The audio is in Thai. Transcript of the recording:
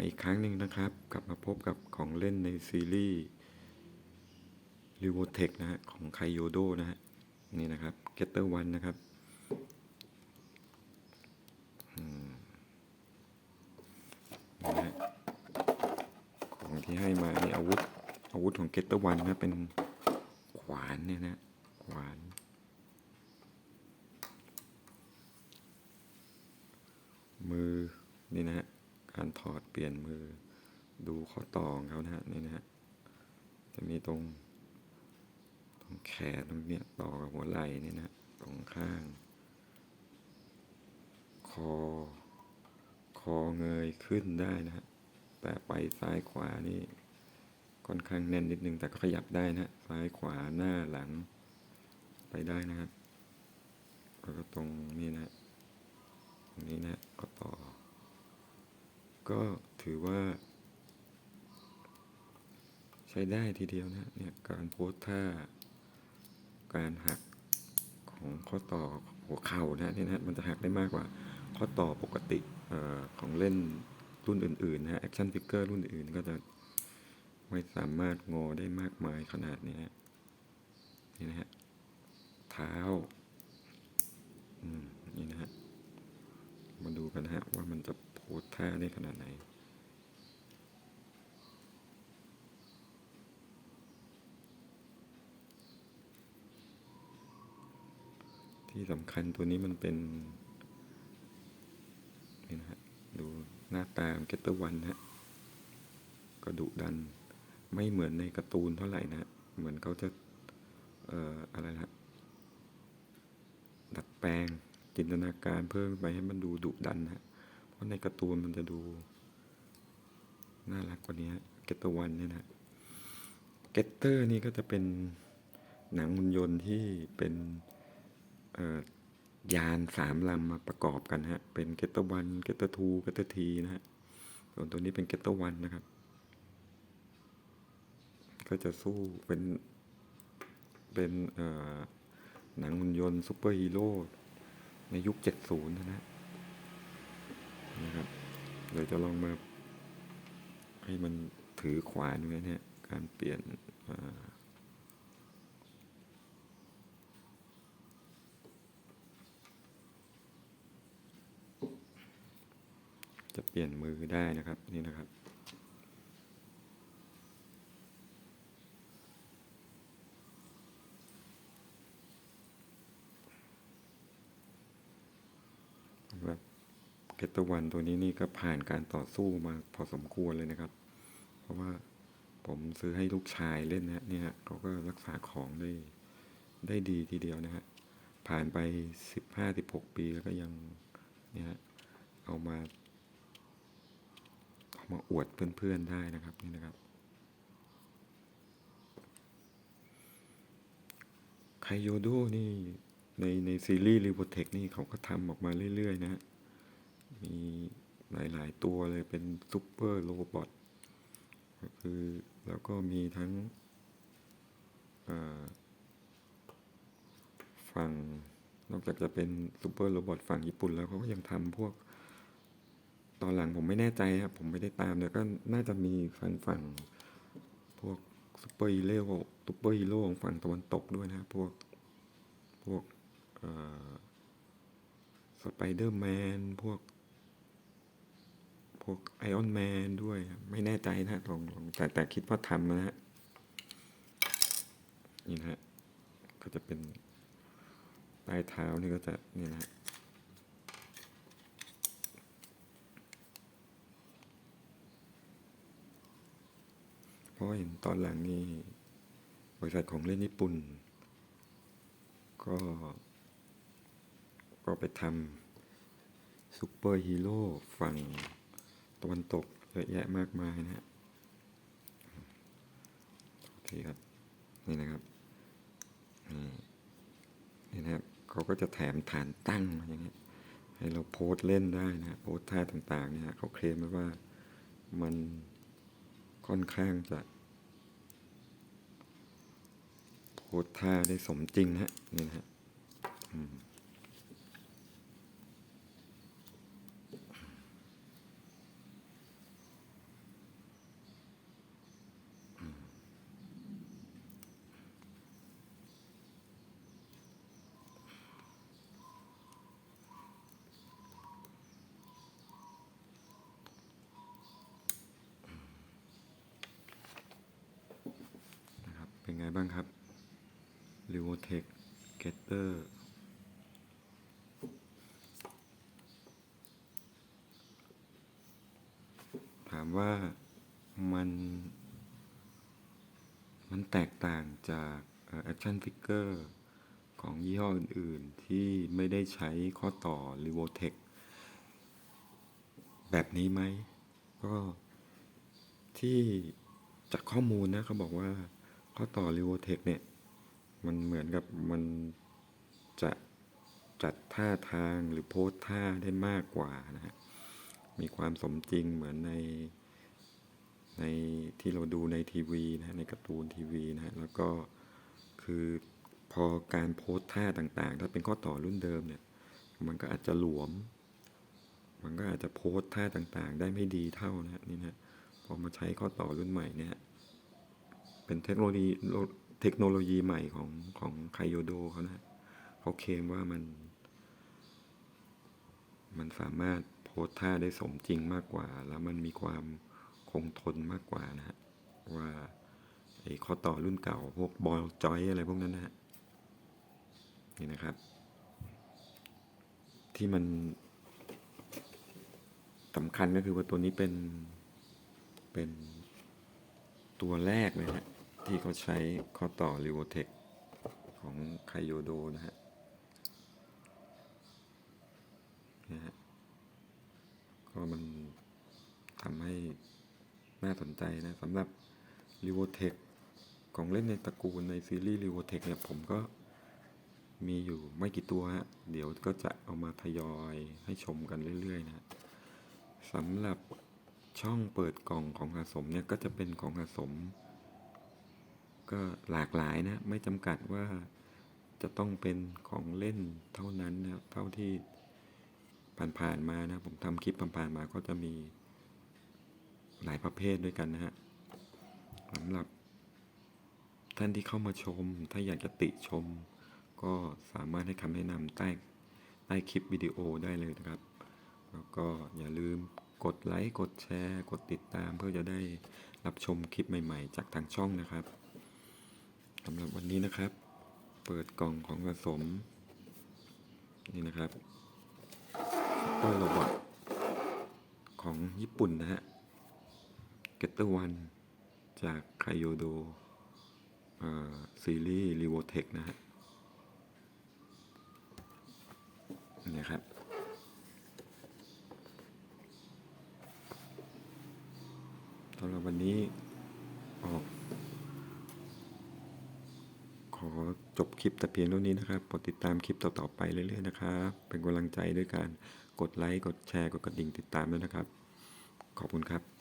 มาอีกครั้งหนึ่งนะครับ กลับมาพบกับของเล่นในซีรีส์ r e v o t e c นะฮะของไคโยโดนะฮะนี่นะครับ Getter One นนะครับนะฮะของที่ให้มานี่อาวุธอาวุธของ Getter One นะเป็นขวานเนี่ยนะขวานมือนี่นะฮะ การถอดเปลี่ยนมือ ดูข้อต่อของเขานะฮะนี่นะฮะจะมีตรง ตรงแขนตรงเนี้ยต่อกับหัวไหล่นี่นะตรงข้าง คอ คอเงยขึ้นได้นะฮะแต่ไปซ้ายขวานี่ค่อนข้างแน่นนิดนึงแต่ก็ขยับได้นะฮะซ้ายขวาหน้าหลัง ไปได้นะครับแล้วก็ตรงนี้นะตรงนี้นะก็ต่อ ก็ถือว่า ใช้ได้ทีเดียวนะเนี่ยการโพสท่า การหักของข้อต่อหัวเข่านะเนี่ยนะมันจะหักได้มากกว่าข้อต่อปกติออของเล่นรุ่นอื่นๆนะแอคชั่นฟิกเกอร์รุ่นอื่นก็จะไม่สามารถงอได้มากมายขนาดนี้นะนี่นะฮะเท้าอืมนี่นะฮะมาดูกันนะฮะว่ามันจะ โพสท่าได้ขนาดไหนที่สำคัญตัวนี้มันเป็นนี่นะฮะดูหน้าตามเกตเตอร์วันฮะก็ดุดัน ไม่เหมือนในการ์ตูนเท่าไหร่นะฮะเหมือนเขาจะเอ่ออะไรนะดัดแปลงจินตนาการเพิ่มไปให้มันดูดุดันนะ ฮะเพราะในการ์ตูนมันจะดู น่ารักกว่านี้เกตเตอร์วันเนี่ยนะเกตเตอร์นี่ก็จะเป็นหนังหุ่นยนต์ที่เป็นยานสามลำมาประกอบกันฮะ เป็นเกตเตอร์วันเกตเตอร์ทูเกตเตอร์ทีนะฮะส่วนตัวนี้เป็นเกตเตอร์วันนะครับ ก็จะสู้เป็นเป็นหนังหุ่นยนต์ซูเปอร์ฮีโร่ในยุค 70 นะนะ นะครับเดี๋ยวจะลองมาให้มันถือขวานไว้เนี่ยการเปลี่ยนจะเปลี่ยนมือได้นะครับนี่นะครับแบบ เกตวันตัวนี้นี่ก็ผ่านการต่อสู้มาพอสมควรเลยนะครับ เพราะว่าผมซื้อให้ลูกชายเล่นนะเนี่ยเขาก็รักษาของได้ได้ดีทีเดียวนะฮะผ่านไปสิบห้าสิบหกปีแล้วก็ยังเนี่ยฮะเอามาเอามาอวดเพื่อนๆได้นะครับนี่นะครับ ไคโยโดนี่ในในซีรีส์รีโบเทคนี่เขาก็ทำออกมาเรื่อย ๆ นะฮะ หลาย ๆ ตัวเลยเป็นซูเปอร์โรบอทก็คือแล้วก็มีทั้งฝั่งนอกจากจะเป็นซูเปอร์โรบอทฝั่งญี่ปุ่นแล้วเขาก็ยังทำพวก ตอนหลังผมไม่แน่ใจครับ ผมไม่ได้ตามแต่ก็น่าจะมีฝั่งฝั่งพวกซูเปอร์ฮีโร่ซูเปอร์ฮีโร่ของฝั่งตะวันตกด้วยนะพวกพวกสไปเดอร์แมนพวกพ วกไอออนแมนด้วย ไม่แน่ใจนะลองลองแต่แต่คิดว่าทำนะฮะนี่นะฮะก็จะเป็นใต้เท้านี่ก็จะนี่นะฮะเพราะเห็นตอนหลังนี่บริษัทของเล่นญี่ปุ่น ก็ ก็ไปทำซูเปอร์ฮีโร่ฝั่ง ตะวันตกเยอะแยะมากมายนะฮะโอเคครับ นี่นะครับนี่นี่นะครับเขาก็จะแถมฐานตั้งมาอย่างเงี้ยให้เราโพสเล่นได้นะโพสท่าต่างๆเนี่ยเขาเคลมไว้ว่ามันค่อนข้างจะโพสท่าได้สมจริงนะฮะนี่นะฮะอืม บ้างครับ r e v o t e c Getter ถามว่ามัน มันแตกต่างจากเอ่อ Action Figure ของยี่ห้ออื่น ๆ ที่ไม่ได้ใช้ข้อต่อ r e v o t e c แบบนี้ไหม ก็ที่จากข้อมูลนะเขาบอกว่า ข้อต่อ r e v o t e c เนี่ย มันเหมือนกับมันจะจัดท่าทางหรือโพสท่าได้มากกว่านะฮะ มีความสมจริงเหมือนในในที่เราดูในทีวีนะฮะในการ์ตูนทีวีนะฮะ แล้วก็คือพอการโพสท่าต่างๆ ถ้าเป็นข้อต่อรุ่นเดิมเนี่ย มันก็อาจจะหลวม มันก็อาจจะโพสท่าต่างๆ ได้ไม่ดีเท่านะฮะนี่นะพอมาใช้ข้อต่อรุ่นใหม่เนี่ย เป็นเทคโนโลยีเทคโนโลยีใหม่ของของไคโยโดเขานะเขาเคลมว่ามัน มันสามารถโพสท่าได้สมจริงมากกว่า แล้วมันมีความคงทนมากกว่านะฮะว่าไอ้ข้อต่อรุ่นเก่าพวกบอลจอยอะไรพวกนั้นนะฮะนี่นะครับ ที่มันสำคัญก็คือว่าตัวนี้เป็นเป็นตัวแรกเลยฮะ ที่เขาใช้ข้อต่อ r e v o t e c ของไคโยโดนะฮะนะฮะก็มันทำให้น่าสนใจนะสำหรับ r e v o t e c ของเล่นในตระกูลในซีรีส์ r e v o t e c เนี่ยผมก็มีอยู่ไม่กี่ตัวฮะ เดี๋ยวก็จะเอามาทยอยให้ชมกันเรื่อยๆนะสำหรับช่องเปิดกล่องของสะสมเนี่ยก็จะเป็นของสะสม ก็หลากหลายนะ ไม่จำกัดว่าจะต้องเป็นของเล่นเท่านั้นนะเท่าที่ผ่านๆมานะผมทำคลิปผ่านๆมาก็จะมีหลายประเภทด้วยกันนะฮะสำหรับท่านที่เข้ามาชม ถ้าอยากจะติชม ก็สามารถให้คำแนะนำใต้ใต้คลิปวิดีโอได้เลยนะครับ แล้วก็อย่าลืมกดไลค์ กดแชร์ กดติดตามเพื่อจะได้รับชมคลิปใหม่ ๆ จากทางช่องนะครับ สำหรับวันนี้นะครับ เปิดกล่องของผสม นี่นะครับซุปเปอร์โรบอทของญี่ปุ่นนะฮะเกตเตอร์วันจากไคโยโดซีรีส์รีโวเทคนะฮะนี่ครับสำหรับวันนี้ออก ขอจบคลิปแต่เพียงเท่านี้นะครับโปรดติดตามคลิปต่อๆไปเรื่อยๆนะครับ เป็นกำลังใจด้วยการกดไลค์ กดแชร์ กดกระดิ่งติดตามด้วยนะครับ ขอบคุณครับ